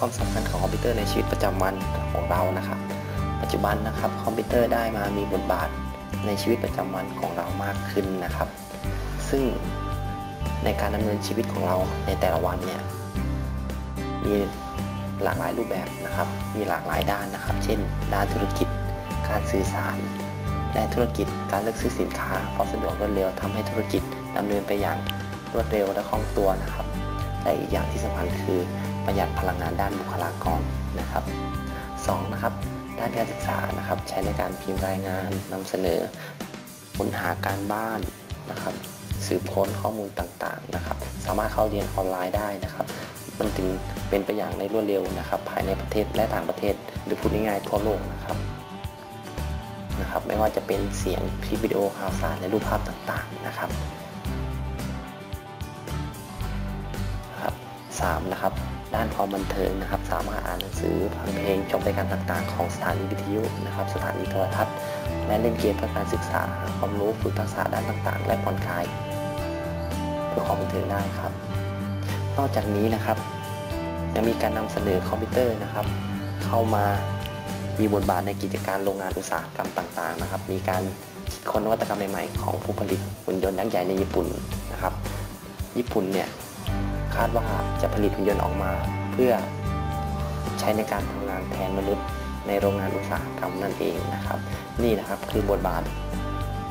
ความสำคัญของคอมพิวเตอร์ในชีวิตประจำวันของเรานะครับ ปัจจุบันนะครับคอมพิวเตอร์ได้มามีบทบาทในชีวิตประจำวันของเรามากขึ้นนะครับ ซึ่งในการดำเนินชีวิตของเราในแต่ละวันเนี่ยมีหลากหลายรูปแบบนะครับ มีหลากหลายด้านนะครับ เช่น ด้านธุรกิจ การสื่อสารและธุรกิจ การเลือกซื้อสินค้าเพราะสะดวกรวดเร็วทำให้ธุรกิจดำเนินไปอย่างรวดเร็วและคล่องตัวนะครับ และอีกอย่างที่สำคัญคือประหยัดพลังงานด้านบุคลากรนะครับ 2. นะครับด้านการศึกษานะครับ ใช้ในการพิมพ์รายงานนำเสนอค้นหาการบ้านนะครับ สืบค้นข้อมูลต่างๆนะครับ สามารถเข้าเรียนออนไลน์ได้นะครับ มันถึงเป็นไปอย่างในรวดเร็วนะครับ ภายในประเทศและต่างประเทศ หรือพูดง่ายๆทั่วโลกนะครับนะครับ ไม่ว่าจะเป็นเสียงคลิปวิดีโอข่าวสารและรูปภาพต่างๆนะครับ ครับสามนะครับด้านความบันเทิงนะครับ สามารถอ่านหนังสือฟังเพลงชมรายการต่างๆ ของสถานีวิทยุนะครับ สถานีโทรทัศน์ และเล่นเกมเพื่อการศึกษาหาความรู้ฝึกทักษะด้านต่างๆ และผ่อนคลายเพื่อความบันเทิงได้ครับ นอกจากนี้นะครับยังมีการนำเสนอคอมพิวเตอร์นะครับ เข้ามามีบทบาทในกิจการโรงงานอุตสาหกรรมต่างๆนะครับ มีการคิดค้นนวัตกรรมใหม่ๆของผู้ผลิตหุ่นยนต์ยักษ์ใหญ่ในญี่ปุ่นนะครับ ญี่ปุ่นเนี่ย คาดว่าจะผลิตหุ่นยนต์ออกมา เพื่อใช้ในการทำงานแทนมนุษย์ในโรงงานอุตสาหกรรมนั่นเองนะครับ นี่นะครับคือบทบาท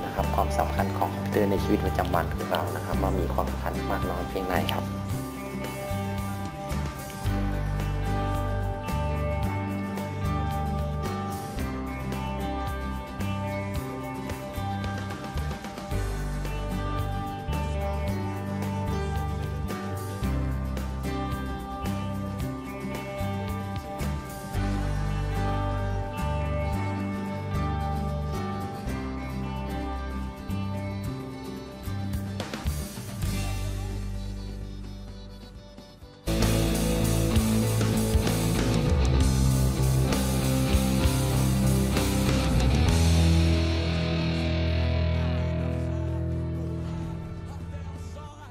นะครับความสำคัญของคอมพิวเตอร์ในชีวิตประจำวันของเรานะครับมามีความสำคัญมากน้อยเพียงไรครับ